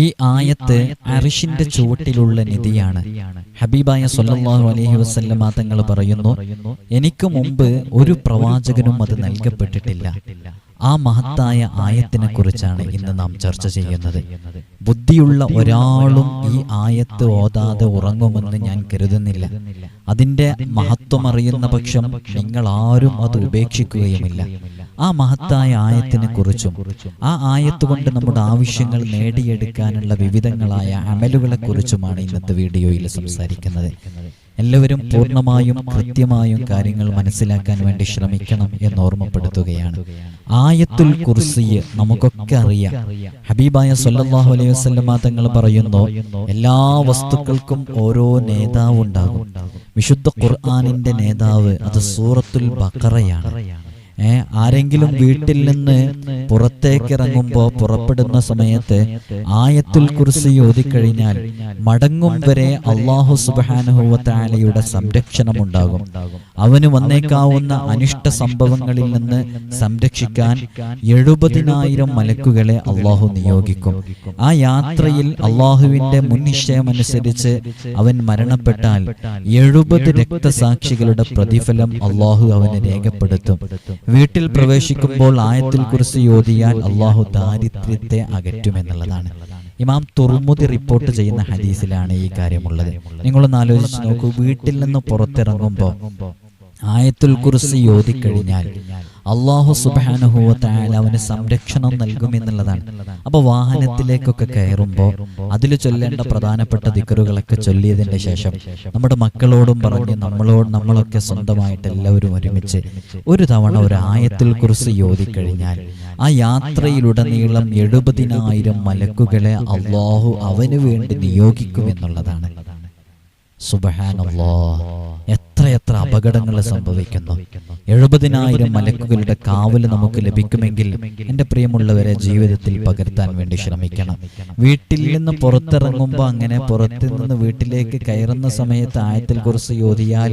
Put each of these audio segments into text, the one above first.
ഈ ആയത്ത് അറിഷിന്റെ ചുവട്ടിലുള്ള നിധിയാണ്. ഹബീബായ സൊല്ലാഹു അലഹി വസല്ലമ തങ്ങൾ പറയുന്നു എനിക്ക് മുമ്പ് ഒരു പ്രവാചകനും അത് നൽകപ്പെട്ടിട്ടില്ല. ആ മഹത്തായ ആയത്തിനെ കുറിച്ചാണ് ഇന്ന് നാം ചർച്ച ചെയ്യുന്നത്. ബുദ്ധിയുള്ള ഒരാളും ഈ ആയത്ത് ഓതാതെ ഉറങ്ങുമെന്ന് ഞാൻ കരുതുന്നില്ല. അതിന്റെ മഹത്വം അറിയുന്ന പക്ഷം നിങ്ങൾ ആരും അത് ഉപേക്ഷിക്കുകയുമില്ല. ആ മഹത്തായ ആയത്തിനെ കുറിച്ചും ആ ആയത്ത് കൊണ്ട് നമ്മുടെ ആവശ്യങ്ങൾ നേടിയെടുക്കാനുള്ള വിവിധങ്ങളായ അമലുകളെ കുറിച്ചുമാണ് ഇന്നത്തെ വീഡിയോയിൽ സംസാരിക്കുന്നത്. എല്ലാവരും പൂർണമായും കൃത്യമായും കാര്യങ്ങൾ മനസ്സിലാക്കാൻ വേണ്ടി ശ്രമിക്കണം എന്ന് ഓർമ്മപ്പെടുത്തുകയാണ്. ആയത്തുൽ കുർസിയെ നമുക്കൊക്കെ അറിയാം. ഹബീബായ സല്ലല്ലാഹു അലൈഹി വസല്ലമ തങ്ങൾ പറയുന്നു എല്ലാ വസ്തുക്കൾക്കും ഓരോ നേതാവ് ഉണ്ടാകും വിശുദ്ധ ഖുർആനിന്റെ നേതാവ് അത് സൂറത്തുൽ ബഖറയാണ്. ഏ ആരെങ്കിലും വീട്ടിൽ നിന്ന് പുറത്തേക്ക് ഇറങ്ങുമ്പോൾ പുറപ്പെടുന്ന സമയത്ത് ആയത്തുൽ കുറിസി ഓതിക്കഴിഞ്ഞാൽ മടങ്ങും വരെ അള്ളാഹു സുബാനുഹുവത്താലയുടെ സംരക്ഷണം ഉണ്ടാകും അവന് വന്നേക്കാവുന്ന അനിഷ്ട സംഭവങ്ങളിൽ നിന്ന് സംരക്ഷിക്കാൻ എഴുപതിനായിരം മലക്കുകളെ അള്ളാഹു നിയോഗിക്കും. ആ യാത്രയിൽ അള്ളാഹുവിന്റെ മുൻ നിശ്ചയമനുസരിച്ച് അവൻ മരണപ്പെട്ടാൽ എഴുപത് രക്തസാക്ഷികളുടെ പ്രതിഫലം അള്ളാഹു അവന് രേഖപ്പെടുത്തും. വീട്ടിൽ പ്രവേശിക്കുമ്പോൾ ആയത്തിൽ കുറിച്ച് യോധിയാൽ അള്ളാഹു ദാരിദ്ര്യത്തെ അകറ്റുമെന്നുള്ളതാണ്. ഇമാം തുർമുദി റിപ്പോർട്ട് ചെയ്യുന്ന ഹദീസിലാണ് ഈ കാര്യമുള്ളത്. നിങ്ങളൊന്ന് ആലോചിച്ച് നോക്കൂ. വീട്ടിൽ നിന്ന് പുറത്തിറങ്ങുമ്പോൾ ആയത്തുൽ കുറിച്ച് യോതിക്കഴിഞ്ഞാൽ അള്ളാഹു സുബാനുഭവത്തായാൽ അവന് സംരക്ഷണം നൽകുമെന്നുള്ളതാണ് അപ്പൊ വാഹനത്തിലേക്കൊക്കെ കയറുമ്പോൾ അതിൽ ചൊല്ലേണ്ട പ്രധാനപ്പെട്ട ദിക്കറുകളൊക്കെ ചൊല്ലിയതിന്റെ ശേഷം നമ്മുടെ മക്കളോടും പറഞ്ഞ് നമ്മളോട് നമ്മളൊക്കെ സ്വന്തമായിട്ട് എല്ലാവരും ഒരുമിച്ച് ഒരു തവണ ഒരു ആയത്തിൽ കുറിച്ച് യോതിക്കഴിഞ്ഞാൽ ആ യാത്രയിലുടനീളം എഴുപതിനായിരം മലക്കുകളെ അള്ളാഹു അവന് വേണ്ടി നിയോഗിക്കുമെന്നുള്ളതാണ് സുബഹാനല്ലാ എത്രയെത്ര അപകടങ്ങൾ സംഭവിക്കുന്നു? എഴുപതിനായിരം മലക്കുകളുടെ കാവൽ നമുക്ക് ലഭിക്കുമെങ്കിൽ എന്റെ പ്രിയമുള്ളവരെ ജീവിതത്തിൽ പകർത്താൻ വേണ്ടി ശ്രമിക്കണം. വീട്ടിൽ നിന്ന് പുറത്തിറങ്ങുമ്പോൾ അങ്ങനെ പുറത്തു നിന്ന് വീട്ടിലേക്ക് കയറുന്ന സമയത്ത് ആയത്തിൽ കുറിച്ച് യോധിയാൽ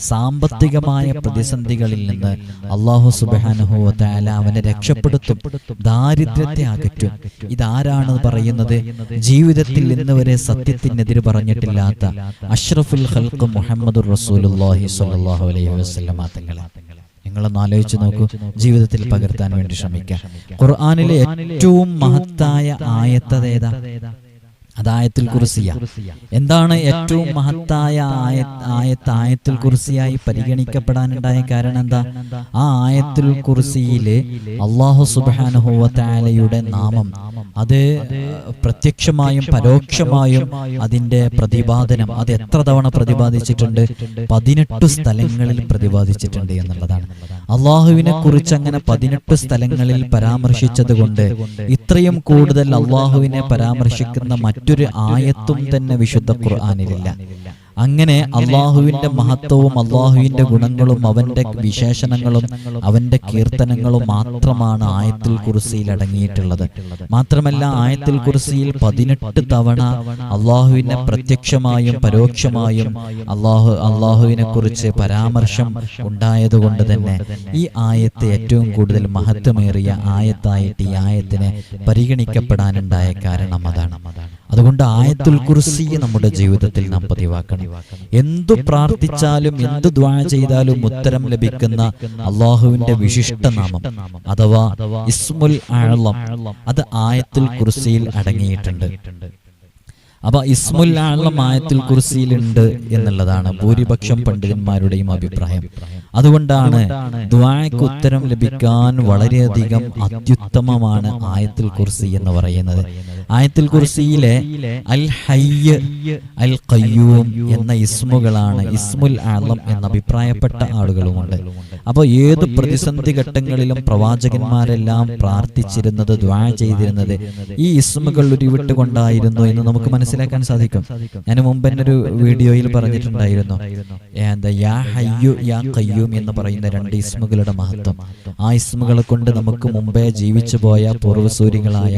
സാമ്പത്തികമായ പ്രതിസന്ധികളിൽ നിന്ന് അള്ളാഹു സുബാനുഹുവല അവനെ രക്ഷപ്പെടുത്തും ദാരിദ്ര്യത്തെ അകറ്റും. ഇതാരാണ് പറയുന്നത്? ജീവിതത്തിൽ ഇന്നുവരെ സത്യത്തിനെതിരെ പറഞ്ഞിട്ടില്ലാത്ത അഷ്റഫുൽ ഹൽക്ക് മുഹമ്മദ് സ്വല്ലല്ലാഹു അലൈഹി വസല്ലമ തങ്ങളെ. നിങ്ങളൊന്ന് ആലോചിച്ച് നോക്കൂ ജീവിതത്തിൽ പകർത്താൻ വേണ്ടി ശ്രമിക്കുക ഖുർആനിലെ ഏറ്റവും മഹത്തായ ആയത്തതേതാ അതായത്തിൽ കുറിസിയ എന്താണ് ഏറ്റവും മഹത്തായ ആയത്ത് ആയത്തിൽ കുറിസിയായി പരിഗണിക്കപ്പെടാനുണ്ടായ കാരണം എന്താ? ആ ആയത്തിൽ കുറിസിയിലെ അള്ളാഹു സുബാനുഹുവലയുടെ നാമം. അത് പ്രത്യക്ഷമായും പരോക്ഷമായും അതിന്റെ പ്രതിപാദനം അത് എത്ര തവണ പ്രതിപാദിച്ചിട്ടുണ്ട്? പതിനെട്ട് സ്ഥലങ്ങളിൽ പ്രതിപാദിച്ചിട്ടുണ്ട് എന്നുള്ളതാണ്. അള്ളാഹുവിനെ കുറിച്ച് അങ്ങനെ പതിനെട്ട് സ്ഥലങ്ങളിൽ പരാമർശിച്ചത് കൊണ്ട് ഇത്രയും കൂടുതൽ അള്ളാഹുവിനെ പരാമർശിക്കുന്ന മറ്റൊരു ആയത്തും തന്നെ വിശുദ്ധ ഖുർആാനിലില്ല. അങ്ങനെ അള്ളാഹുവിന്റെ മഹത്വവും അള്ളാഹുവിന്റെ ഗുണങ്ങളും അവന്റെ വിശേഷണങ്ങളും അവന്റെ കീർത്തനങ്ങളും മാത്രമാണ് ആയത്തിൽ കുറിസിയിൽ അടങ്ങിയിട്ടുള്ളത്. മാത്രമല്ല ആയത്തിൽ കുറിസിയിൽ പതിനെട്ട് തവണ അള്ളാഹുവിനെ പ്രത്യക്ഷമായും പരോക്ഷമായും അള്ളാഹു അള്ളാഹുവിനെ കുറിച്ച് പരാമർശം ഉണ്ടായതുകൊണ്ട് തന്നെ ഈ ആയത്തെ ഏറ്റവും കൂടുതൽ മഹത്വമേറിയ ആയത്തായിട്ട് ഈ ആയത്തിനെ പരിഗണിക്കപ്പെടാനുണ്ടായ കാരണം അതാണ്. അതാണ്. അതുകൊണ്ട് ആയത്തുൽ കുറിസി നമ്മുടെ ജീവിതത്തിൽ നാം പതിവാക്കണം. എന്തു പ്രാർത്ഥിച്ചാലും എന്തു ദ്വാ ചെയ്താലും ഉത്തരം ലഭിക്കുന്ന അള്ളാഹുവിന്റെ വിശിഷ്ട നാമം അഥവാ ഇസ്മുൽ ആളം അത് ആയത്തുൽ കുറിസിയിൽ അടങ്ങിയിട്ടുണ്ട്. അപ്പൊ ഇസ്മുൽ ആളം ആയത്തിൽ കുറിസിയിലുണ്ട് എന്നുള്ളതാണ് ഭൂരിപക്ഷം പണ്ഡിതന്മാരുടെയും അഭിപ്രായം. അതുകൊണ്ടാണ് ദ്വായക്ക് ഉത്തരം ലഭിക്കാൻ വളരെയധികം അത്യുത്തമമാണ് ആയത്തുൽ കുർസി എന്ന് പറയുന്നത്. ആയത്തിൽ കുർസിയിലെ അൽ ഹയ്യ് അൽ ഖയ്യൂം എന്ന ഇസ്മുകളാണ് ഇസ്മുൽ ആലം എന്ന അഭിപ്രായപ്പെട്ട ആളുകളുമുണ്ട്. അപ്പോൾ ഏത് പ്രതിസന്ധി ഘട്ടങ്ങളിലും പ്രവാചകന്മാരെല്ലാം പ്രാർത്ഥിച്ചിരുന്നത് ദ്വാ ചെയ്തിരുന്നത് ഈ ഇസ്മുകൾ ഉരുവിട്ടുകൊണ്ടായിരുന്നു എന്ന് നമുക്ക് മനസ്സിലാക്കാൻ സാധിക്കും. ഞാൻ മുമ്പ് തന്നെ ഒരു വീഡിയോയിൽ പറഞ്ഞിട്ടുണ്ടായിരുന്നു. എന്താ യാ ഹയ്യു യാ കയ്യൂം എന്ന് പറയുന്ന രണ്ട് ഇസ്മുകളുടെ മഹത്വം. ആ ഇസ്മുകളെ കൊണ്ട് നമുക്ക് മുമ്പേ ജീവിച്ചു പോയ പൂർവസൂരികളായ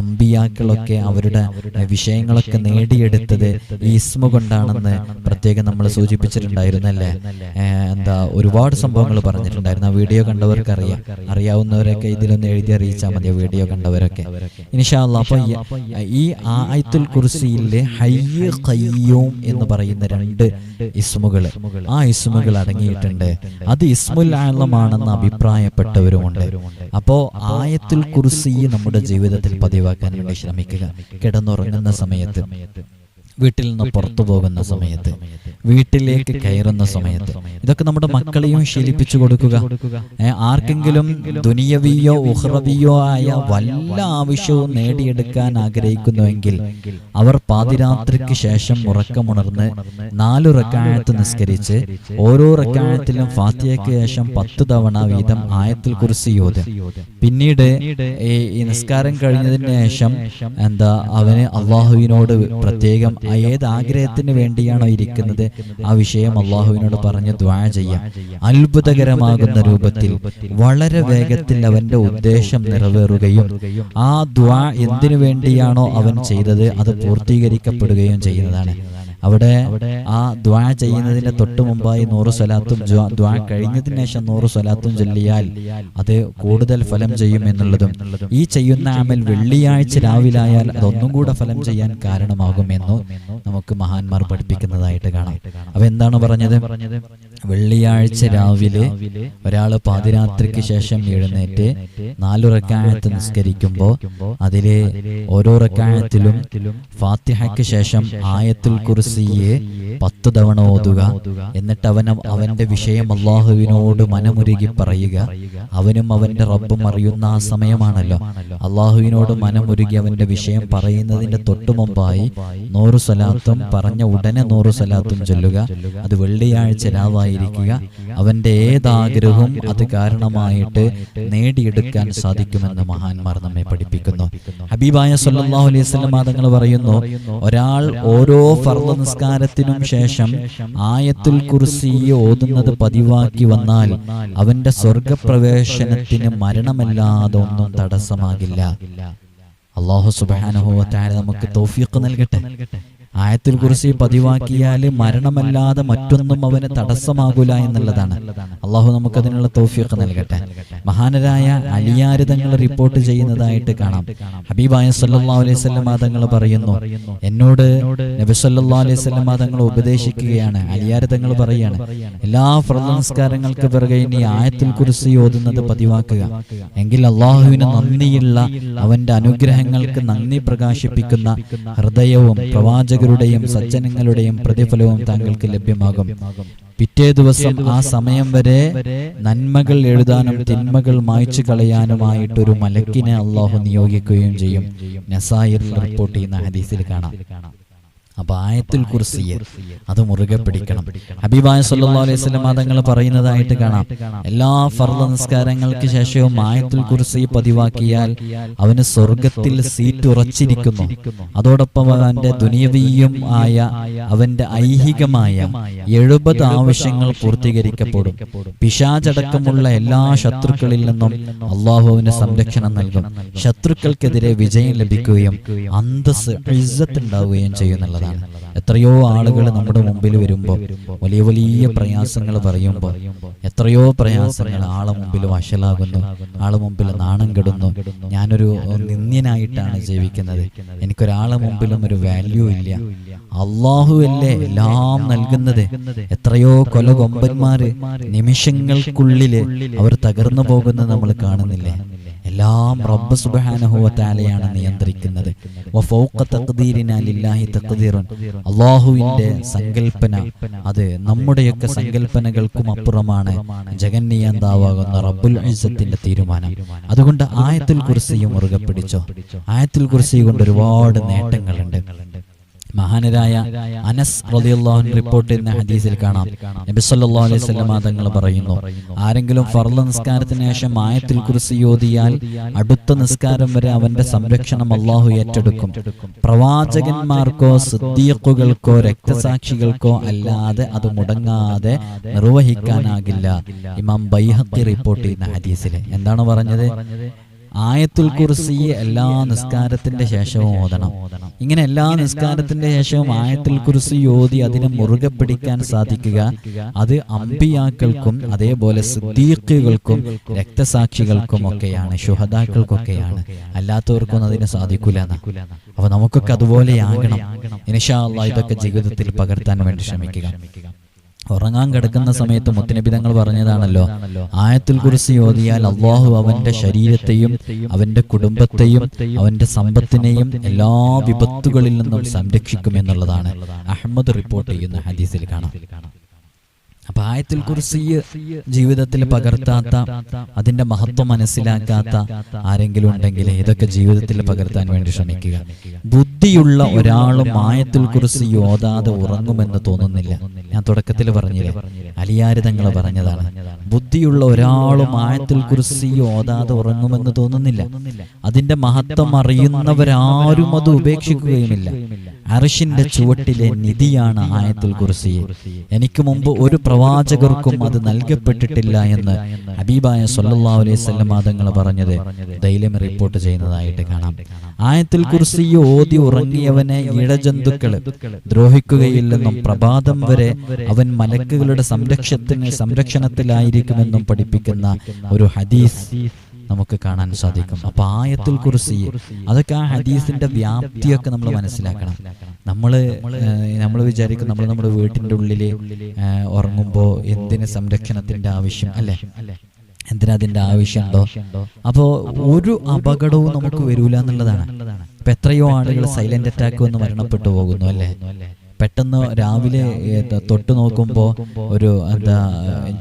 അമ്പിയാക്കൾ അമ്പിയാക്കളൊക്കെ അവരുടെ വിഷയങ്ങളൊക്കെ നേടിയെടുത്തത് ഈ ഇസ്മ കൊണ്ടാണെന്ന് പ്രത്യേകം നമ്മൾ സൂചിപ്പിച്ചിട്ടുണ്ടായിരുന്നല്ലേ? അല്ലേ എന്താ ഒരുപാട് സംഭവങ്ങൾ പറഞ്ഞിട്ടുണ്ടായിരുന്നു. ആ വീഡിയോ കണ്ടവർക്ക് അറിയാം. അറിയാവുന്നവരൊക്കെ ഇതിലൊന്ന് എഴുതി അറിയിച്ചാൽ മതി വീഡിയോ കണ്ടവരൊക്കെ. ഇനിഷാല്ല അപ്പൊ ഈ- ഈ ആയത്തുൽ കുർസിയിലെ ഹയ്യ കയ്യൂം എന്ന് പറയുന്ന രണ്ട് ഇസ്മുകൾ ആ ഇസ്മുകൾ അടങ്ങിയിട്ടുണ്ട്. അത് ഇസ്മുൽ ആലമാണെന്ന് അഭിപ്രായപ്പെട്ടവരുമുണ്ട്. അപ്പോ ആയത്തുൽ കുർസി നമ്മുടെ ജീവിതത്തിൽ പതിവാക്കാൻ വേണ്ടി ശ്രമിക്കുക കിടന്നുറങ്ങുന്ന സമയത്ത്. വീട്ടിൽ നിന്ന് പുറത്തു പോകുന്ന സമയത്ത് വീട്ടിലേക്ക് കയറുന്ന സമയത്ത് ഇതൊക്കെ നമ്മുടെ മക്കളെയും ശീലിപ്പിച്ചു കൊടുക്കുക. ആർക്കെങ്കിലും ദുനിയവിയോ ഉഹ്റവിയോ ആയ വല്ല ആവശ്യവും നേടിയെടുക്കാൻ ആഗ്രഹിക്കുന്നുവെങ്കിൽ അവർ പാതിരാത്രിക്ക് ശേഷം ഉറക്കമുണർന്ന് നാലു റക്കായത്ത് നിസ്കരിച്ച് ഓരോ റക്കായത്തിലും ഫാത്തിയയ്ക്ക് ശേഷം പത്ത് തവണ വീതം ആയത്തിൽ കുറിച്ച് യോധ. പിന്നീട് ഈ ഈ നിസ്കാരം കഴിഞ്ഞതിന് ശേഷം എന്താ അവന് അള്ളാഹുവിനോട് പ്രത്യേകം ആ ഏത് ആഗ്രഹത്തിന് വേണ്ടിയാണോ ഇരിക്കുന്നത്? ആ വിഷയം അള്ളാഹുവിനോട് പറഞ്ഞ് ദ്വാ ചെയ്യാം. അത്ഭുതകരമാകുന്ന രൂപത്തിൽ വളരെ വേഗത്തിൽ അവന്റെ ഉദ്ദേശം നിറവേറുകയും ആ ദ്വാ എന്തിനു വേണ്ടിയാണോ അവൻ ചെയ്തത് അത് പൂർത്തീകരിക്കപ്പെടുകയും ചെയ്യുന്നതാണ്. അവിടെ ആ ദ്വാ ചെയ്യുന്നതിന്റെ തൊട്ട് മുമ്പായി നൂറ് സ്വലാത്തും ദ്വാ- കഴിഞ്ഞതിന് ശേഷം നൂറ് സ്വലാത്തും ചൊല്ലിയാൽ അത് കൂടുതൽ ഫലം ചെയ്യും എന്നുള്ളതും ഈ ചെയ്യുന്ന ആമൽ വെള്ളിയാഴ്ച രാവിലായാൽ അതൊന്നും കൂടെ ഫലം ചെയ്യാൻ കാരണമാകുമെന്നു നമുക്ക് മഹാന്മാർ പഠിപ്പിക്കുന്നതായിട്ട് കാണാം. അപ്പൊ എന്താണ് പറഞ്ഞത്? വെള്ളിയാഴ്ച രാവിലെ ഒരാൾ പാതിരാത്രിക്ക് ശേഷം എഴുന്നേറ്റ് നാലു റക്കായത്ത് നിസ്കരിക്കുമ്പോൾ അതിലെ ഓരോ റക്കായത്തിലും ഫാത്തിഹയ്ക്ക് ശേഷം ആയത്തുൽ കുർസിയെ പത്തു തവണ ഓതുക. എന്നിട്ട് അവൻ അവന്റെ വിഷയം അള്ളാഹുവിനോട് മനമുരുകി പറയുക. അവനും അവന്റെ റബ്ബും അറിയുന്ന ആ സമയമാണല്ലോ. അള്ളാഹുവിനോട് മനമുരുകി അവന്റെ വിഷയം പറയുന്നതിന്റെ തൊട്ടു മുമ്പായി നൂറു സലാത്തും പറഞ്ഞ ഉടനെ നൂറു സലാത്തും ചൊല്ലുക. അത് വെള്ളിയാഴ്ച രാവായിരിക്കുക അവന്റെ ഏതാഗ്രഹവും അത് കാരണമായിട്ട് നേടിയെടുക്കാൻ സാധിക്കുമെന്ന് മഹാന്മാർ നമ്മെ പഠിപ്പിക്കുന്നു. ഹബീബായ സല്ലാഹു അലൈഹി വസല്ലം തങ്ങൾ പറയുന്നു ഒരാൾ ഓരോ ഫർദ് നിസ്കാരത്തിനും ശേഷം ആയത്തുൽ കുർസി ഓതുന്നത് പതിവാക്കി വന്നാൽ അവന്റെ സ്വർഗപ്രവേശനത്തിന് മരണമല്ലാതെ ഒന്നും തടസ്സമാകില്ല. അള്ളാഹു വ നമുക്ക് തോഫിയൊക്കെ നൽകട്ടെ. ആയത്തിൽ കുറിച്ച് പതിവാക്കിയാൽ മരണമല്ലാതെ മറ്റൊന്നും അവന് തടസ്സമാകൂല എന്നുള്ളതാണ്. അള്ളാഹു നമുക്കതിനുള്ള തോഫിയൊക്കെ നൽകട്ടെ. മഹാനരായ അലിയാര് തങ്ങൾ റിപ്പോർട്ട് ചെയ്യുന്നതായിട്ട് കാണാം. ഹബീബായ സല്ലാ അലൈഹി വസല്ലം തങ്ങൾ പറയുന്നു എന്നോട് നബി സല്ലല്ലാഹു അലൈഹി വസല്ലം തങ്ങൾ ഉപദേശിക്കുകയാണ്. അലിയാര് തങ്ങൾ പറയുകയാണ് എല്ലാ ഫർദ് നമസ്കാരങ്ങൾക്ക് പിറകെ ഇനി ആയത്തിൽ കുറിച്ച് ഓതുന്നത് പതിവാക്കുക. എങ്കിൽ അള്ളാഹുവിന് നന്ദിയുള്ള അവന്റെ അനുഗ്രഹങ്ങൾക്ക് നന്ദി പ്രകാശിപ്പിക്കുന്ന ഹൃദയവും പ്രവാചകരുടെയും സജ്ജനങ്ങളുടെയും പ്രതിഫലവും താങ്കൾക്ക് ലഭ്യമാകും. പിറ്റേ ദിവസം ആ സമയം വരെ നന്മകൾ എഴുതാനും തിന്മകൾ മായ്ച്ചു കളയാനുമായിട്ടൊരു മലക്കിനെ അള്ളാഹു നിയോഗിക്കുകയും ചെയ്യും. നസായിൽ റിപ്പോർട്ട് ചെയ്യുന്ന ഹദീസിൽ കാണാം. അപ്പൊ ആയത്തുൽ കുർസിയെ അത് മുറുകെ പിടിക്കണം. ഹബീബായ സല്ലല്ലാഹു അലൈഹി വസല്ലം തങ്ങൾ പറയുന്നതായിട്ട് കാണാം. എല്ലാ ഫർദ നിസ്കാരങ്ങൾക്ക് ശേഷവും ആയത്തുൽ കുർസി പതിവാക്കിയാൽ അവന് സ്വർഗത്തിൽ സീറ്റ് ഉറച്ചിരിക്കുന്നു. അതോടൊപ്പം അവന്റെ ദുനിയവീയും ആയ അവന്റെ ഐഹികമായ എഴുപത് ആവശ്യങ്ങൾ പൂർത്തീകരിക്കപ്പെടും. പിശാചടക്കമുള്ള എല്ലാ ശത്രുക്കളിൽ നിന്നും അള്ളാഹു അവന് സംരക്ഷണം നൽകും. ശത്രുക്കൾക്കെതിരെ വിജയം ലഭിക്കുകയും അന്തസ് ഇസ്സത്ത് ഉണ്ടാവുകയും ചെയ്യുന്നുള്ളതാണ് എത്രയോ ആളുകൾ നമ്മുടെ മുമ്പിൽ വരുമ്പോൾ വലിയ വലിയ പ്രയാസങ്ങൾ പറയുമ്പോൾ എത്രയോ പ്രയാസങ്ങൾ ആളെ മുമ്പിൽ വഷളാകുന്നു ആളെ മുമ്പിൽ നാണം കെടുന്നു. ഞാനൊരു നിന്ദ്യനായിട്ടാണ് ജീവിക്കുന്നത്. എനിക്കൊരാളെ മുമ്പിലും ഒരു വാല്യൂ ഇല്ല. അള്ളാഹു അല്ലേ എല്ലാം നൽകുന്നത്? എത്രയോ കൊലകൊമ്പന്മാര് നിമിഷങ്ങൾക്കുള്ളിൽ അവർ തകർന്നു പോകുന്നത് നമ്മൾ കാണുന്നില്ലേ. എല്ലാം റബ്ബ് സുബാനഹുവാലയാണ് നിയന്ത്രിക്കുന്നത്. അള്ളാഹുവിന്റെ സങ്കല്പന അത് നമ്മുടെയൊക്കെ സങ്കല്പനകൾക്കും അപ്പുറമാണ് ജഗന്നിയന്താവാകുന്ന റബ്ബുൽ ഇസ്സത്തിന്റെ തീരുമാനം. അതുകൊണ്ട് ആയത്തിൽ കുർസിയും മുറുകെ പിടിച്ചോ ആയത്തിൽ കുർസി കൊണ്ട് ഒരുപാട് നേട്ടങ്ങളുണ്ട്. മഹാനരായ അനസ് അൻഹു റിപ്പോർട്ട് ചെയ്യുന്ന ഹദീസിൽ കാണാം. നബി സല്ലല്ലാഹു അലൈഹി വസല്ലം തങ്ങൾ പറയുന്നു ആരെങ്കിലും ഫർള നിസ്കാരത്തിന് ശേഷം മായത്തിൽ കുറിച്ച് യോതിയാൽ അടുത്ത നിസ്കാരം വരെ അവന്റെ സംരക്ഷണം അള്ളാഹു ഏറ്റെടുക്കും. പ്രവാചകന്മാർക്കോ സിദ്ദീഖുകൾക്കോ രക്തസാക്ഷികൾക്കോ അല്ലാതെ അത് മുടങ്ങാതെ നിർവഹിക്കാനാകില്ല. ഇമാം ബൈഹത്തി റിപ്പോർട്ട് ചെയ്യുന്ന ഹദീസിൽ. എന്താണ് പറഞ്ഞത്? ആയത്തുൽ കുർസി എല്ലാ നിസ്കാരത്തിന്റെ ശേഷവും ഓതണം. ഇങ്ങനെ എല്ലാ നിസ്കാരത്തിന്റെ ശേഷവും ആയത്തുൽ കുർസി ഓതി അതിനെ മുറുകെ പിടിക്കാൻ സാധിക്കുക. അത് അമ്പിയാക്കൾക്കും അതേപോലെ സിദ്ദീഖുകൾക്കും രക്തസാക്ഷികൾക്കും ഒക്കെയാണ്. ശുഹദാക്കൾക്കൊക്കെയാണ് അല്ലാത്തവർക്കൊന്നും അതിനെ സാധിക്കൂല അപ്പൊ നമുക്കൊക്കെ അതുപോലെ ആകണം. ഇനിഷാ അള്ളാഹ് ഇതൊക്കെ ജീവിതത്തിൽ പകർത്താൻ വേണ്ടി ശ്രമിക്കുക. ഉറങ്ങാൻ കിടക്കുന്ന സമയത്ത് മുത്തനബി തങ്ങൾ പറഞ്ഞതാണല്ലോ. ആയത്തിൽ കുറിച്ച് ഓതിയാൽ അള്ളാഹു അവന്റെ ശരീരത്തെയും അവന്റെ കുടുംബത്തെയും അവന്റെ സമ്പത്തിനെയും എല്ലാ വിപത്തുകളിൽ നിന്നും സംരക്ഷിക്കും എന്നുള്ളതാണ്. അഹമ്മദ് റിപ്പോർട്ട് ചെയ്യുന്ന ഹദീസിൽ കാണാം. അപ്പൊ ആയത്തിൽ കുറിച്ച് ജീവിതത്തിൽ പകർത്താത്ത അതിന്റെ മഹത്വം മനസ്സിലാക്കാത്ത ആരെങ്കിലും ഉണ്ടെങ്കിൽ ഇതൊക്കെ ജീവിതത്തിൽ പകർത്താൻ വേണ്ടി ശ്രമിക്കുക. ബുദ്ധിയുള്ള ഒരാളും ആയത്തിൽ കുറിച്ച് ഓതാതെ ഉറങ്ങുമെന്ന് തോന്നുന്നില്ല. ഞാൻ തുടക്കത്തിൽ പറഞ്ഞില്ലേ അലിയാരി തങ്ങൾ പറഞ്ഞതാണ്. ബുദ്ധിയുള്ള ഒരാളും ആയത്തിൽ കുറിച്ച് ഓതാതെ ഉറങ്ങുമെന്ന് തോന്നുന്നില്ല. അതിന്റെ മഹത്വം അറിയുന്നവരാരും അത് ഉപേക്ഷിക്കുകയുമില്ല. അറിഷിന്റെ ചുവട്ടിലെ നിധിയാണ് ആയത്തിൽ കുറിച്ച്. എനിക്ക് മുമ്പ് ഒരു പ്രവാചകർക്കും അത് നൽകപ്പെട്ടിട്ടില്ല എന്ന് അബീബായ സല്ലാ അലൈഹി വസല്ലം തങ്ങൾ പറഞ്ഞത്. ധൈര്യം റിപ്പോർട്ട് ചെയ്യുന്നതായിട്ട് കാണാം. ആയത്തിൽ കുർസി ഓതി ഉറങ്ങിയവനെ ഇഴജന്തുക്കൾ ദ്രോഹിക്കുകയില്ലെന്നും പ്രഭാതം വരെ അവൻ മലക്കുകളുടെ സംരക്ഷത്തിന് സംരക്ഷണത്തിലായിരിക്കുമെന്നും പഠിപ്പിക്കുന്ന ഒരു ഹദീസ് നമുക്ക് കാണാൻ സാധിക്കും. അപ്പൊ ആയത്തുൽ കുറിസി അതൊക്കെ ആ ഹദീസിന്റെ വ്യാപ്തിയൊക്കെ നമ്മൾ മനസ്സിലാക്കണം. നമ്മൾ നമ്മൾ വിചാരിക്കും നമ്മൾ നമ്മുടെ വീട്ടിന്റെ ഉള്ളിൽ ഉറങ്ങുമ്പോ എന്തിന് സംരക്ഷണത്തിന്റെ ആവശ്യം അല്ലെ? എന്തിനതിന്റെ ആവശ്യമുണ്ടോ? അപ്പോ ഒരു അപകടവും നമുക്ക് വരൂല എന്നുള്ളതാണ്. ഇപ്പൊ എത്രയോ ആളുകൾ സൈലന്റ് അറ്റാക്ക് വന്ന് മരണപ്പെട്ടു പോകുന്നു അല്ലെ? പെട്ടെന്ന് രാവിലെ തൊട്ട് നോക്കുമ്പോൾ ഒരു എന്താ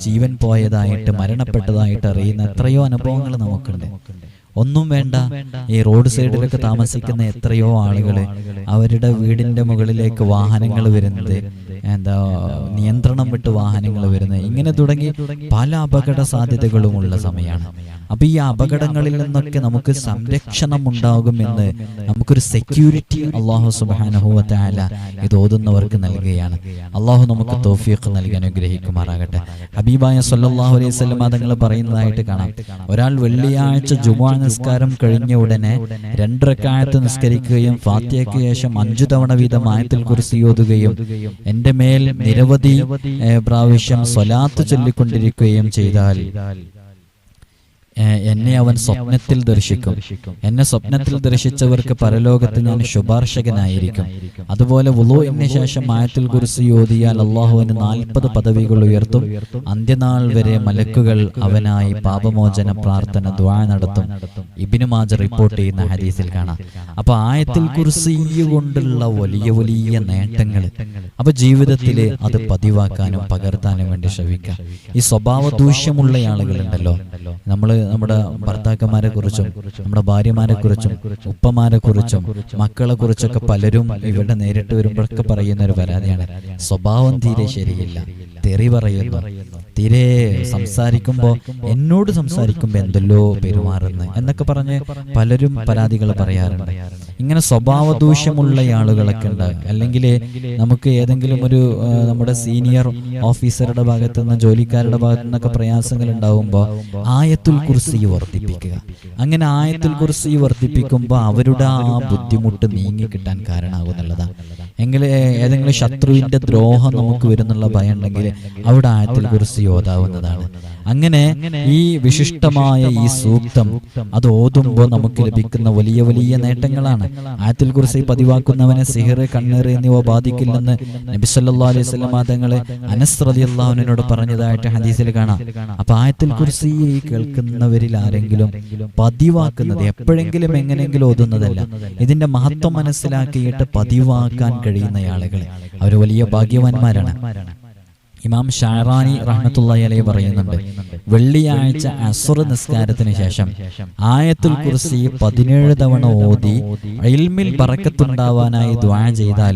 ജീവൻ പോയതായിട്ട് മരണപ്പെട്ടതായിട്ട് അറിയുന്ന എത്രയോ അനുഭവങ്ങൾ നമുക്കുണ്ട്. ഒന്നും വേണ്ട ഈ റോഡ് സൈഡിലൊക്കെ താമസിക്കുന്ന എത്രയോ ആളുകൾ അവരുടെ വീടിന്റെ മുകളിലേക്ക് വാഹനങ്ങൾ വരുന്നത്. എന്താ നിയന്ത്രണം വിട്ട് വാഹനങ്ങൾ വരുന്നത് ഇങ്ങനെ തുടങ്ങി പല അപകട സാധ്യതകളും ഉള്ള സമയമാണ്. അപ്പൊ ഈ അപകടങ്ങളിൽ നിന്നൊക്കെ നമുക്ക് സംരക്ഷണം ഉണ്ടാകുമെന്ന് നമുക്കൊരു സെക്യൂരിറ്റി അള്ളാഹു സുബാനഹുവല ഇത് ഓതുന്നവർക്ക് നൽകുകയാണ്. അള്ളാഹു നമുക്ക് തോഫിയൊക്കെ നൽകി അനുഗ്രഹിക്കുമാറാകട്ടെ. ഹബീബായ സല്ലാഹു അലൈഹി സ്വലം തങ്ങൾ പറയുന്നതായിട്ട് കാണാം. ഒരാൾ വെള്ളിയാഴ്ച ജുമാ നിസ്കാരം കഴിഞ്ഞ ഉടനെ രണ്ടരക്കാലത്ത് നിസ്കരിക്കുകയും ഫാത്തിയയ്ക്ക് ശേഷം അഞ്ചു തവണ വീതം ആയത്തിൽ കുറിച്ച് ഓതുകയും എന്റെ മേൽ നിരവധി പ്രാവശ്യം സ്വലാത്ത് ചൊല്ലിക്കൊണ്ടിരിക്കുകയും ചെയ്താൽ. എന്നെ അവൻ സ്വപ്നത്തിൽ ദർശിക്കും. എന്നെ സ്വപ്നത്തിൽ ദർശിച്ചവർക്ക് പരലോകത്ത് ഞാൻ ശുപാർശകനായിരിക്കും. അതുപോലെ വുലോയിന് ശേഷം ആയത്തിൽ കുറിച്ച് യോധിയാൽ അള്ളാഹുവിന് നാൽപ്പത് പദവികൾ ഉയർത്തും. അന്ത്യനാൾ വരെ മലക്കുകൾ അവനായി പാപമോചന പ്രാർത്ഥന ദ്വാ നടത്തും. ഇബിനു മാജ റിപ്പോർട്ട് ചെയ്യുന്ന ഹദീസിൽ കാണാം. അപ്പൊ ആയത്തിൽ കുറിച്ച് കൊണ്ടുള്ള വലിയ വലിയ നേട്ടങ്ങൾ അപ്പൊ ജീവിതത്തിൽ അത് പതിവാക്കാനും പകർത്താനും വേണ്ടി ശ്രമിക്കാം. ഈ സ്വഭാവ ദൂഷ്യമുള്ള ആളുകളുണ്ടല്ലോ. നമ്മൾ നമ്മുടെ ഭർത്താക്കന്മാരെ കുറിച്ചും നമ്മുടെ ഭാര്യമാരെ കുറിച്ചും ഉപ്പമാരെ കുറിച്ചും മക്കളെ കുറിച്ചൊക്കെ പലരും ഇവിടെ നേരിട്ട് വരുമ്പോഴൊക്കെ പറയുന്ന ഒരു പരാതിയാണ്. സ്വഭാവം തീരെ ശരിയില്ല. തെറി പറയുന്നു. തീരെ സംസാരിക്കുമ്പോ എന്നോട് സംസാരിക്കുമ്പോ എന്തല്ലോ പെരുമാറുന്നു എന്നൊക്കെ പറഞ്ഞ് പലരും പരാതികൾ പറയാറുണ്ട്. ഇങ്ങനെ സ്വഭാവ ദൂഷ്യമുള്ള ആളുകളൊക്കെ ഉണ്ട്. അല്ലെങ്കിൽ നമുക്ക് ഏതെങ്കിലും ഒരു നമ്മുടെ സീനിയർ ഓഫീസറുടെ ഭാഗത്തു നിന്ന് ജോലിക്കാരുടെ ഭാഗത്തു നിന്നൊക്കെ പ്രയാസങ്ങൾ ഉണ്ടാവുമ്പോൾ ആയത്തുൽ കുർസി വർദ്ധിപ്പിക്കുക. അങ്ങനെ ആയത്തുൽ കുർസി വർദ്ധിപ്പിക്കുമ്പോൾ അവരുടെ ആ ബുദ്ധിമുട്ട് നീങ്ങി കിട്ടാൻ കാരണമാകുന്നുള്ളതാണ് എങ്കിൽ ഏതെങ്കിലും ശത്രുവിന്റെ ദ്രോഹം നമുക്ക് വരുന്നുള്ള ഭയം ഉണ്ടെങ്കിൽ അവിടെ ആയത്തിൽ കുറിച്ച് യോധാവുന്നതാണ് അങ്ങനെ ഈ വിശിഷ്ടമായ ഈ സൂക്തം അത് ഓതുമ്പോൾ നമുക്ക് ലഭിക്കുന്ന വലിയ വലിയ നേട്ടങ്ങളാണ്. ആയത്തിൽ കുറിച്ച് പതിവാക്കുന്നവനെ സിഹിർ കണ്ണീർ എന്നിവ ബാധിക്കില്ലെന്ന് നബിസല്ലാ അലൈഹി സ്വലമാ അനസ് അനസ്രതി അള്ളാഹുവിനോട് പറഞ്ഞതായിട്ട് ഹദീസിൽ കാണാം. അപ്പൊ ആയത്തിൽ കുറിച്ച് ഈ കേൾക്കുന്നവരിൽ ആരെങ്കിലും പതിവാക്കുന്നത് എപ്പോഴെങ്കിലും എങ്ങനെയെങ്കിലും ഓതുന്നതല്ല. ഇതിന്റെ മഹത്വം മനസ്സിലാക്കിയിട്ട് പതിവാക്കാൻ കഴിയുന്ന ആളുകളെ. അവർ വലിയ ഭാഗ്യവാന്മാരാണ്. ഇമാം ഷാറാനി റഹ്മത്തുള്ളി അലൈ പറയുന്നുണ്ട്. വെള്ളിയാഴ്ച അസുർ നിസ്കാരത്തിന് ശേഷം ആയത്തുൽ കുർസി പതിനേഴ് തവണ ഓതി ഇൽമിൽ പറക്കത്തുണ്ടാവാനായി ദ്വാ ചെയ്താൽ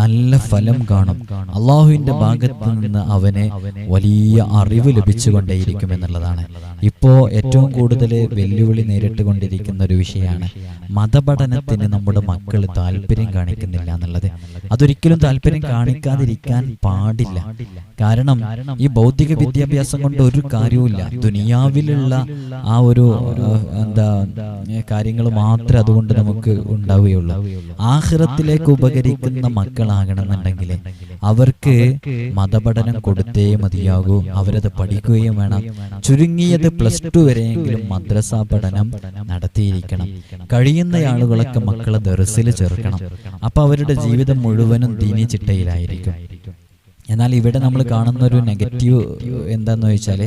നല്ല ഫലം കാണും. അള്ളാഹുവിന്റെ ഭാഗത്ത് നിന്ന് അവന് വലിയ അറിവ് ലഭിച്ചുകൊണ്ടേയിരിക്കും എന്നുള്ളതാണ്. ഇപ്പോ ഏറ്റവും കൂടുതൽ വെല്ലുവിളി നേരിട്ടുകൊണ്ടിരിക്കുന്ന ഒരു വിഷയമാണ് മതപഠനത്തിന് നമ്മുടെ മക്കൾ താല്പര്യം കാണിക്കുന്നില്ല എന്നുള്ളത്. അതൊരിക്കലും താല്പര്യം കാണിക്കാതിരിക്കാൻ പാടില്ല. കാരണം ഈ ഭൗതിക വിദ്യാഭ്യാസം കൊണ്ട് ഒരു കാര്യവുമില്ല. ദുനിയാവിലുള്ള ആ ഒരു എന്താ കാര്യങ്ങൾ മാത്രമേ അതുകൊണ്ട് നമുക്ക് ഉണ്ടാവുകയുള്ളൂ. ആഹ്റത്തിലേക്ക് ഉപകരിക്കുന്ന മക്കളാകണമെന്നുണ്ടെങ്കിൽ അവർക്ക് മതപഠനം കൊടുത്തേ മതിയാകൂ. അവരത് പഠിക്കുകയും വേണം. ചുരുങ്ങിയത് പ്ലസ് ടു വരെയെങ്കിലും മദ്രസ പഠനം നടത്തിയിരിക്കണം. കഴിയുന്ന ആളുകളൊക്കെ മക്കളെ ദർസിൽ ചേർക്കണം. അപ്പൊ അവരുടെ ജീവിതം മുഴുവനും ദീനി ചിട്ടയിലായിരിക്കും എന്നാൽ ഇവിടെ നമ്മൾ കാണുന്ന ഒരു നെഗറ്റീവ് എന്താന്ന് വെച്ചാൽ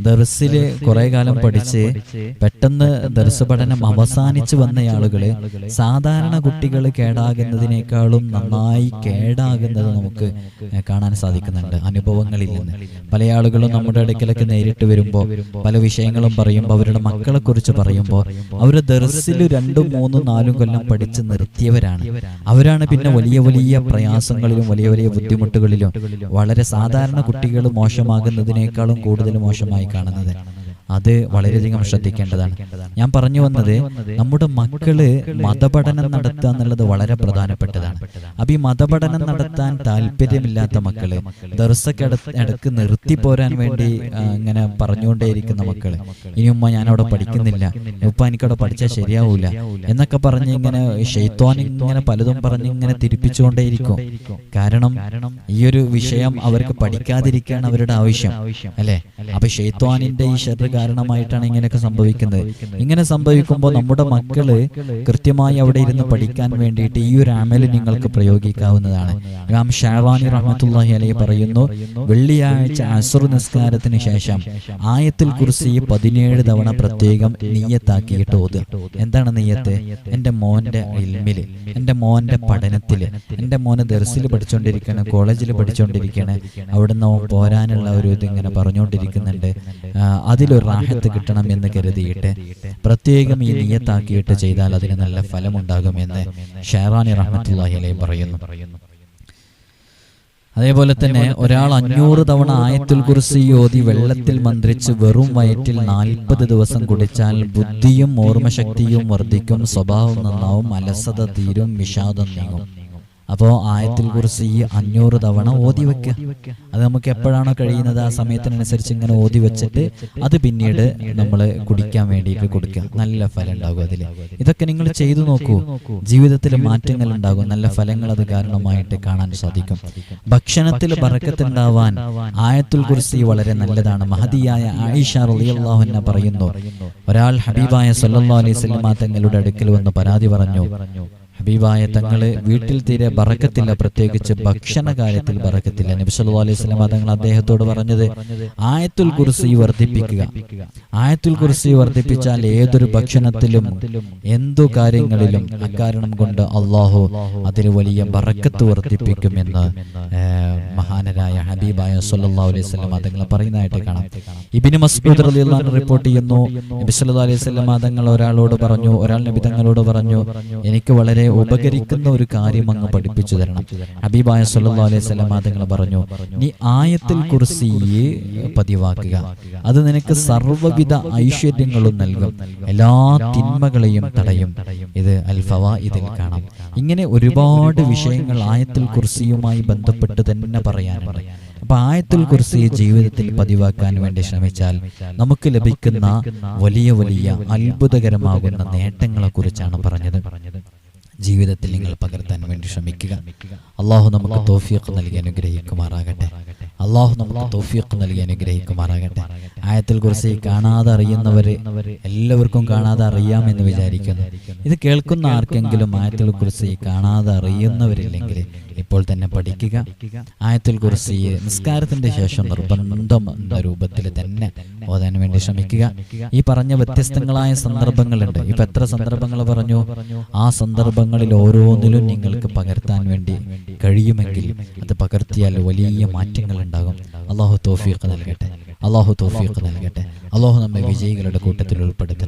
ദർസിൽ കുറെ കാലം പഠിച്ച് പെട്ടെന്ന് ദർസ് പഠനം അവസാനിച്ചു വന്ന ആളുകൾ സാധാരണ കുട്ടികൾ കേടാകുന്നതിനേക്കാളും നന്നായി കേടാകുന്നത് നമുക്ക് കാണാൻ സാധിക്കുന്നുണ്ട് അനുഭവങ്ങളിൽ നിന്ന്. പല ആളുകളും നമ്മുടെ അടുക്കലൊക്കെ നേരിട്ട് വരുമ്പോൾ പല വിഷയങ്ങളും പറയുമ്പോൾ അവരുടെ മക്കളെ കുറിച്ച് പറയുമ്പോൾ അവർ ദർസിൽ രണ്ടും മൂന്നും നാലും കൊല്ലം പഠിച്ച് നിർത്തിയവരാണ്. അവരാണ് പിന്നെ വലിയ വലിയ പ്രയാസങ്ങളിലും വലിയ വലിയ ബുദ്ധിമുട്ടുകളിലും വളരെ സാധാരണ കുട്ടികൾ മോശമാകുന്നതിനേക്കാളും കൂടുതൽ മോശമായി കാണുന്നത്. അത് വളരെയധികം ശ്രദ്ധിക്കേണ്ടതാണ്. ഞാൻ പറഞ്ഞു വന്നത് നമ്മുടെ മക്കൾ മതപഠനം നടത്തുക എന്നുള്ളത് വളരെ പ്രധാനപ്പെട്ടതാണ്. അപ്പൊ ഈ മതപഠനം നടത്താൻ താല്പര്യമില്ലാത്ത മക്കൾ ദർശക്ക് ഇടയ്ക്ക് നിർത്തി പോരാൻ വേണ്ടി ഇങ്ങനെ പറഞ്ഞുകൊണ്ടേയിരിക്കുന്ന മക്കൾ. ഇനി ഉമ്മ ഞാൻ അവിടെ പഠിക്കുന്നില്ല. ഉപ്പ എനിക്കവിടെ പഠിച്ചാൽ ശരിയാവൂല എന്നൊക്കെ പറഞ്ഞ് ഇങ്ങനെ ഷെയ്ത്വാൻ ഇങ്ങനെ പലതും പറഞ്ഞ് ഇങ്ങനെ തിരിപ്പിച്ചുകൊണ്ടേയിരിക്കും. കാരണം ഈ ഒരു വിഷയം അവർക്ക് പഠിക്കാതിരിക്കാൻ അവരുടെ ആവശ്യം. അല്ലെ? അപ്പൊ ഷെയ്ത്വാനിന്റെ ഈ ഷെറ് കാരണമായിട്ടാണ് ഇങ്ങനെയൊക്കെ സംഭവിക്കുന്നത്. ഇങ്ങനെ സംഭവിക്കുമ്പോൾ നമ്മുടെ മക്കൾ കൃത്യമായി അവിടെ ഇരുന്ന് പഠിക്കാൻ വേണ്ടിയിട്ട് ഈ ഒരു അമൽ നിങ്ങൾക്ക് പ്രയോഗിക്കാവുന്നതാണ്. ഇമാം ഷാവാനി റഹ്മത്തുള്ളാഹി അലൈഹി പറയുന്നു വെള്ളിയാഴ്ച അസുർ നിസ്കാരത്തിന് ശേഷം ആയത്തിൽ കുറിച്ച് ഈ പതിനേഴ് തവണ പ്രത്യേകം നീയത്താക്കിയിട്ട് ഓതുക എന്താണ് നീയത്ത്? എന്റെ മോന്റെ ഇൽമിൽ എന്റെ മോന്റെ പഠനത്തിൽ എന്റെ മോന് ദർസിൽ പഠിച്ചുകൊണ്ടിരിക്കണ കോളേജിൽ പഠിച്ചുകൊണ്ടിരിക്കണേ അവിടുന്ന് പോരാനുള്ള ഒരു ഇത് ഇങ്ങനെ പറഞ്ഞുകൊണ്ടിരിക്കുന്നുണ്ട് അതിലൊരു റാഹത്ത് കിട്ടണം എന്ന് കരുതിയിട്ട് പ്രത്യേകം ഈ നിയത്താക്കിയിട്ട് ചെയ്താൽ അതിന് നല്ല ഫലമുണ്ടാകുമെന്ന് ഷെറാനി റഹ്മത്തുള്ളാഹി അലൈഹി പറയുന്നു. അതേപോലെ തന്നെ ഒരാൾ അഞ്ഞൂറ് തവണ ആയത്തുൽ കുറിച്ച് ഓതി വെള്ളത്തിൽ മന്ത്രിച്ച് വെറും വയറ്റിൽ നാൽപ്പത് ദിവസം കുടിച്ചാൽ ബുദ്ധിയും ഓർമ്മശക്തിയും വർദ്ധിക്കും സ്വഭാവം നന്നാവും അലസത തീരും വിഷാദം നീങ്ങും. അപ്പോൾ ആയത്തിൽ കുറിച്ച് ഈ അഞ്ഞൂറ് തവണ ഓതി വെക്കുക അത് നമുക്ക് എപ്പോഴാണോ കഴിയുന്നത് ആ സമയത്തിനനുസരിച്ച് ഇങ്ങനെ ഓതി വെച്ചിട്ട് അത് പിന്നീട് നമ്മൾ കുടിക്കാൻ വേണ്ടിയിട്ട് കൊടുക്കുക. നല്ല ഫലം ഉണ്ടാകും അതിൽ. ഇതൊക്കെ നിങ്ങൾ ചെയ്തു നോക്കൂ. ജീവിതത്തിൽ മാറ്റങ്ങൾ ഉണ്ടാകും. നല്ല ഫലങ്ങൾ അത് കാരണമായിട്ട് കാണാൻ സാധിക്കും. ഭക്ഷണത്തിൽ ഉണ്ടാവാൻ ആയത്തുൽ കുർസി വളരെ നല്ലതാണ്. മഹതിയായ ആയിഷ റളിയല്ലാഹുന്ന പറയുന്നു. ഒരാൾ ഹബീബായ സല്ലാ അലൈഹി വസല്ലമ തങ്ങളുടെ അടുക്കൽ വന്ന് പരാതി പറഞ്ഞു. ഹബീബായ തങ്ങളെ വീട്ടിൽ തീരെ ബറക്കത്തില്ല പ്രത്യേകിച്ച് ഭക്ഷണ കാര്യത്തിൽ ബറക്കത്തില്ല. നബി സല്ലല്ലാഹു അലൈഹി വസല്ലമ തങ്ങൾ അദ്ദേഹത്തോട് പറഞ്ഞത് ആയത്തുൽ കുർസി വർദ്ധിപ്പിക്കുക. ആയത്തുൽ കുർസി വർദ്ധിപ്പിച്ചാൽ ഏതൊരു ഭക്ഷണത്തിലും എന്തു കാര്യങ്ങളിലും അക്കാരണം കൊണ്ട് അള്ളാഹു അതിൽ വലിയ ബറക്കത്ത് വർദ്ധിപ്പിക്കുമെന്ന് മഹാനരായ ഹബീബായ സല്ലാ അലൈഹി വസല്ലമ തങ്ങൾ പറയുന്നതായിട്ട് കാണാം. ഇബിന് മസ്ബൂദ് അൻഹു റിപ്പോർട്ട് ചെയ്യുന്നു. നബിസ്വല്ലാ അലൈഹി വസല്ലമ തങ്ങൾ ഒരാളോട് പറഞ്ഞു ഒരാൾ നബി തങ്ങളോട് പറഞ്ഞു എനിക്ക് വളരെ ഉപകരിക്കുന്ന ഒരു കാര്യം അങ്ങ് പഠിപ്പിച്ചു തരണം. ഹബീബായ സല്ലല്ലാഹു അലൈഹി തങ്ങൾ പറഞ്ഞു നീ ആയത്തിൽ കുറിച്ചിയെ പതിവാക്കുക. അത് നിനക്ക് സർവവിധ ഐശ്വര്യങ്ങളും നൽകും. എല്ലാ തിന്മകളെയും തടയും. ഇത് അൽഫവ ഇതിൽ കാണാം. ഇങ്ങനെ ഒരുപാട് വിഷയങ്ങൾ ആയത്തിൽ കുർസിയുമായി ബന്ധപ്പെട്ട് തന്നെ പറയാനുണ്ട്. അപ്പൊ ആയത്തുൽ കുറിച്ച് ജീവിതത്തിൽ പതിവാക്കാൻ വേണ്ടി ശ്രമിച്ചാൽ നമുക്ക് ലഭിക്കുന്ന വലിയ വലിയ അത്ഭുതകരമാകുന്ന നേട്ടങ്ങളെ കുറിച്ചാണ് പറഞ്ഞത്. ജീവിതത്തിൽ നിങ്ങൾ പകർത്താൻ വേണ്ടി ശ്രമിക്കുക. അള്ളാഹു നമുക്ക് തോഫിയൊക്കെ നൽകി അനുഗ്രഹിക്കുമാറാകട്ടെ. അള്ളാഹു നമുക്ക് തോഫിയൊക്കെ നൽകി അനുഗ്രഹിക്കുമാറാകട്ടെ. ആയത്തിൽ കുറിച്ച് കാണാതെ അറിയുന്നവരെ എല്ലാവർക്കും കാണാതെ അറിയാമെന്ന് വിചാരിക്കുന്നു. ഇത് കേൾക്കുന്ന ആർക്കെങ്കിലും ആയത്തിൽ കുറിച്ച് കാണാതെ അറിയുന്നവരില്ലെങ്കിൽ ഇപ്പോൾ തന്നെ പഠിക്കുക. ആയത്തിൽ കുറിച്ച് നിസ്കാരത്തിന്റെ ശേഷം നിർബന്ധം രൂപത്തിൽ തന്നെ ഓതാൻ വേണ്ടി ശ്രമിക്കുക. ഈ പറഞ്ഞ വ്യത്യസ്തങ്ങളായ സന്ദർഭങ്ങളുണ്ട്. ഇപ്പൊ എത്ര സന്ദർഭങ്ങൾ പറഞ്ഞു? ആ സന്ദർഭങ്ങളിൽ ഓരോന്നിലും നിങ്ങൾക്ക് പകർത്താൻ വേണ്ടി കഴിയുമെങ്കിൽ അത് പകർത്തിയാൽ വലിയ മാറ്റങ്ങൾ ഉണ്ടാകും. അള്ളാഹു തോഫീഖ് നൽകട്ടെ. അള്ളാഹു തോഫീഖ് നൽകട്ടെ. അള്ളാഹു നമ്മെ വിജയികളുടെ കൂട്ടത്തിൽ ഉൾപ്പെടുത്തട്ടെ.